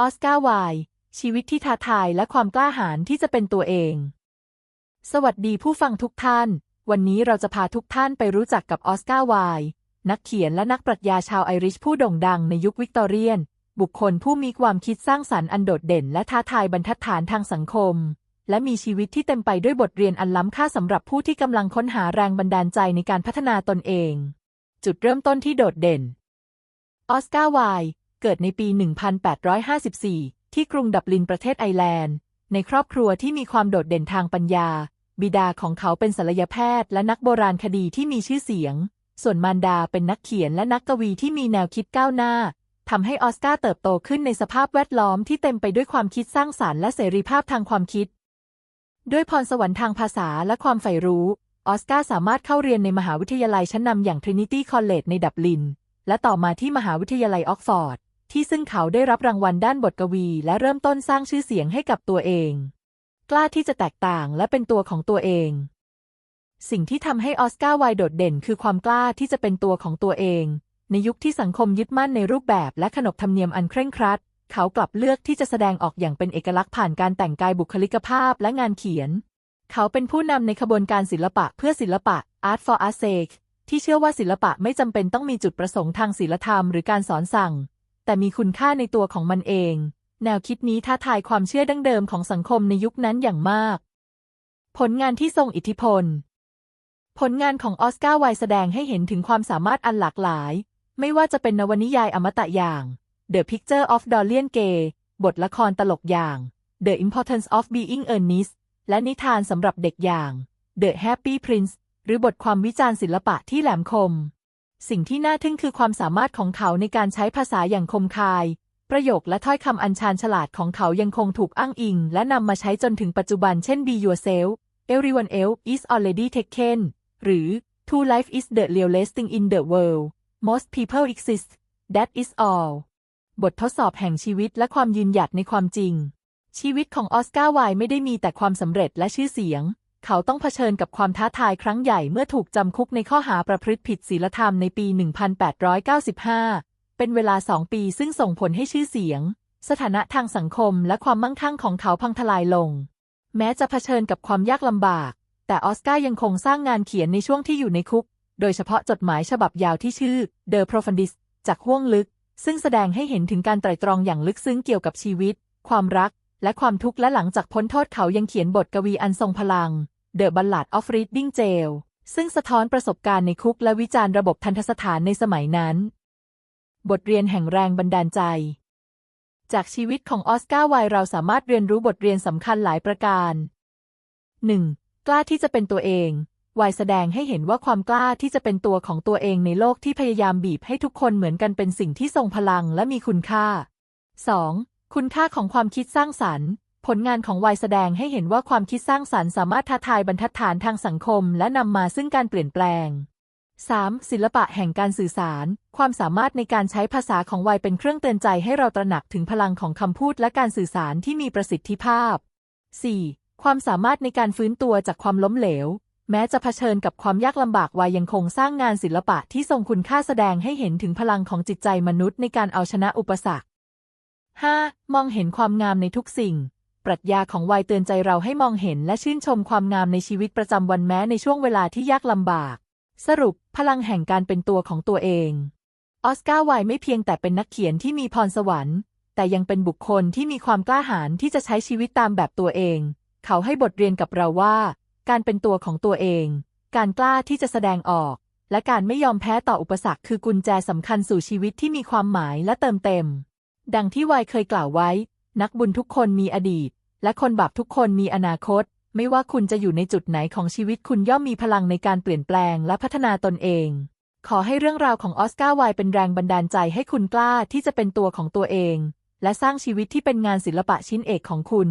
ออสการ์ไวล์ชีวิตที่ท้าทายและความกล้าหาญที่จะเป็นตัวเอง สวัสดีผู้ฟังทุกท่าน วันนี้เราจะพาทุกท่านไปรู้จักกับออสการ์ไวล์นักเขียนและนักปรัชญาชาวไอริชผู้โด่งดังในยุควิกตอเรียน บุคคลผู้มีความคิดสร้างสรรค์อันโดดเด่น และท้าทายบรรทัดฐานทางสังคม และมีชีวิตที่เต็มไปด้วยบทเรียนอันล้ำค่าสำหรับผู้ที่กำลังค้นหาแรงบันดาลใจในการพัฒนาตนเอง จุดเริ่มต้นที่โดดเด่นออสการ์ไวล์ เกิดในปี 1854 ที่กรุงดับลินประเทศไอร์แลนด์ ในครอบครัวที่มีความโดดเด่นทางปัญญา บิดาของเขาเป็นศัลยแพทย์และนักโบราณคดีที่มีชื่อเสียง ส่วนมารดาเป็นนักเขียนและนักกวีที่มีแนวคิดก้าวหน้าทำให้ออสการ์เติบโตขึ้นในสภาพแวดล้อมที่เต็มไปด้วยความคิดสร้างสารรค์และเสรีภาพทางความคิด ด้วยพรสวรรค์ทางภาษาและความใฝ่รู้ ออสการ์สามารถเข้าเรียนในมหาวิทยาลัยชั้นนำอย่าง Trinity College ในดับลิน และต่อมาที่มหาวิทยาลัยออกฟอร์ด ที่ซึ่งเขาได้รับรางวัลด้านบทกวีและเริ่มต้นสร้างชื่อเสียงให้กับตัวเอง กล้าที่จะแตกต่างและเป็นตัวของตัวเอง สิ่งที่ทำให้ออสการ์ไวโดดเด่น คือความกล้าที่จะเป็นตัวของตัวเอง ในยุคที่สังคมยึดมั่นในรูปแบบและขนบธรรมเนียมอันเคร่งครัด เขากลับเลือกที่จะแสดงออกอย่างเป็นเอกลักษณ์ผ่านการแต่งกายบุคลิกภาพและงานเขียน เขาเป็นผู้นำในขบวนการศิลปะเพื่อศิลปะ Art for Art's sake ที่เชื่อว่าศิลปะไม่จำเป็นต้องมีจุดประสงค์ทางศีลธรรมหรือการสอนสั่ง แต่มีคุณค่าในตัวของมันเอง แนวคิดนี้ท้าทายความเชื่อดั้งเดิมของสังคมในยุคนั้นอย่างมาก ผลงานที่ทรงอิทธิพล ผลงานของออสการ์ไวล์แสดงให้เห็นถึงความสามารถอันหลากหลาย ไม่ว่าจะเป็นนวนิยายอมตะอย่าง The Picture of Dorian Gray บทละครตลกอย่าง The Importance of Being Earnest และนิทานสำหรับเด็กอย่าง The Happy Prince หรือบทความวิจารณ์ศิลปะที่แหลมคม สิ่งที่น่าทึ่งคือความสามารถของเขาในการใช้ภาษาอย่างคมคาย ประโยคและถ้อยคำอันชาญฉลาดของเขายังคงถูกอ้างอิง และนำมาใช้จนถึงปัจจุบันเช่น Be yourself everyone else is already taken หรือ Two life is the realest thing in the world most people exist that is all บททดสอบแห่งชีวิตและความยืนหยัดในความจริง ชีวิตของออสการ์ไวล์ไม่ได้มีแต่ความสำเร็จและชื่อเสียง เขาต้องเผชิญกับความท้าทายครั้งใหญ่เมื่อถูกจำคุกในข้อหาประพฤติผิดศีลธรรมในปี 1895 เป็นเวลาสองปีซึ่งส่งผลให้ชื่อเสียง สถานะทางสังคมและความมั่งคั่งของเขาพังทลายลง แม้จะเผชิญกับความยากลำบาก แต่ออสการ์ยังคงสร้างงานเขียนในช่วงที่อยู่ในคุก โดยเฉพาะจดหมายฉบับยาวที่ชื่อ The Profundist จากห้วงลึก ซึ่งแสดงให้เห็นถึงการไตร่ตรองอย่างลึกซึ้งเกี่ยวกับชีวิต ความรัก และความทุกข์และหลังจากพ้นโทษเขายังเขียนบทกวีอันทรงพลัง The Ballad of Reading Jail ซึ่งสะท้อนประสบการณ์ในคุกและวิจารณ์ระบบทันตสถานในสมัยนั้น บทเรียนแห่งแรงบันดาลใจ จากชีวิตของออสการ์ไวล์เราสามารถเรียนรู้บทเรียนสำคัญหลายประการ 1. กล้าที่จะเป็นตัวเองไวล์แสดงให้เห็นว่าความกล้าที่จะเป็นตัวของตัวเองในโลกที่พยายามบีบให้ทุกคนเหมือนกันเป็นสิ่งที่ทรงพลังและมีคุณค่า 2. คุณค่าของความคิดสร้างสรรค์ ผลงานของวล์แสดงให้เห็นว่าความคิดสร้างสรรค์สามารถท้าทายบรรทัดฐานทางสังคม และนำมาซึ่งการเปลี่ยนแปลง 3. ศิลปะแห่งการสื่อสาร ความสามารถในการใช้ภาษาของวล์เป็นเครื่องเตือนใจให้เราตระหนักถึงพลังของคำพูดและการสื่อสารที่มีประสิทธิภาพ 4. ความสามารถในการฟื้นตัวจากความล้มเหลว แม้จะเผชิญกับความยากลำบากวายยังคงสร้างงานศิลปะที่ทรงคุณค่าแสดงให้เห็นถึงพลังของจิตใจมนุษย์ในการเอาชนะอุปสรรค 5. มองเห็นความงามในทุกสิ่ง ปรัชญาของวัยเตือนใจเราให้มองเห็นและชื่นชมความงามในชีวิตประจำวันแม้ในช่วงเวลาที่ยากลำบาก สรุปพลังแห่งการเป็นตัวของตัวเอง ออสการ์ไวไม่เพียงแต่เป็นนักเขียนที่มีพรสวรรค์ แต่ยังเป็นบุคคลที่มีความกล้าหาญที่จะใช้ชีวิตตามแบบตัวเอง เขาให้บทเรียนกับเราว่า การเป็นตัวของตัวเอง การกล้าที่จะแสดงออก และการไม่ยอมแพ้ต่ออุปสรรคคือกุญแจสำคัญสู่ชีวิตที่มีความหมายและเติมเต็ม ดังที่ไวเคยกล่าวไว้ นักบุญทุกคนมีอดีต และคนบาปทุกคนมีอนาคต ไม่ว่าคุณจะอยู่ในจุดไหนของชีวิตคุณย่อมมีพลังในการเปลี่ยนแปลงและพัฒนาตนเอง ขอให้เรื่องราวของออสการ์ไวเป็นแรงบันดาลใจให้คุณกล้าที่จะเป็นตัวของตัวเอง และสร้างชีวิตที่เป็นงานศิลปะชิ้นเอกของคุณ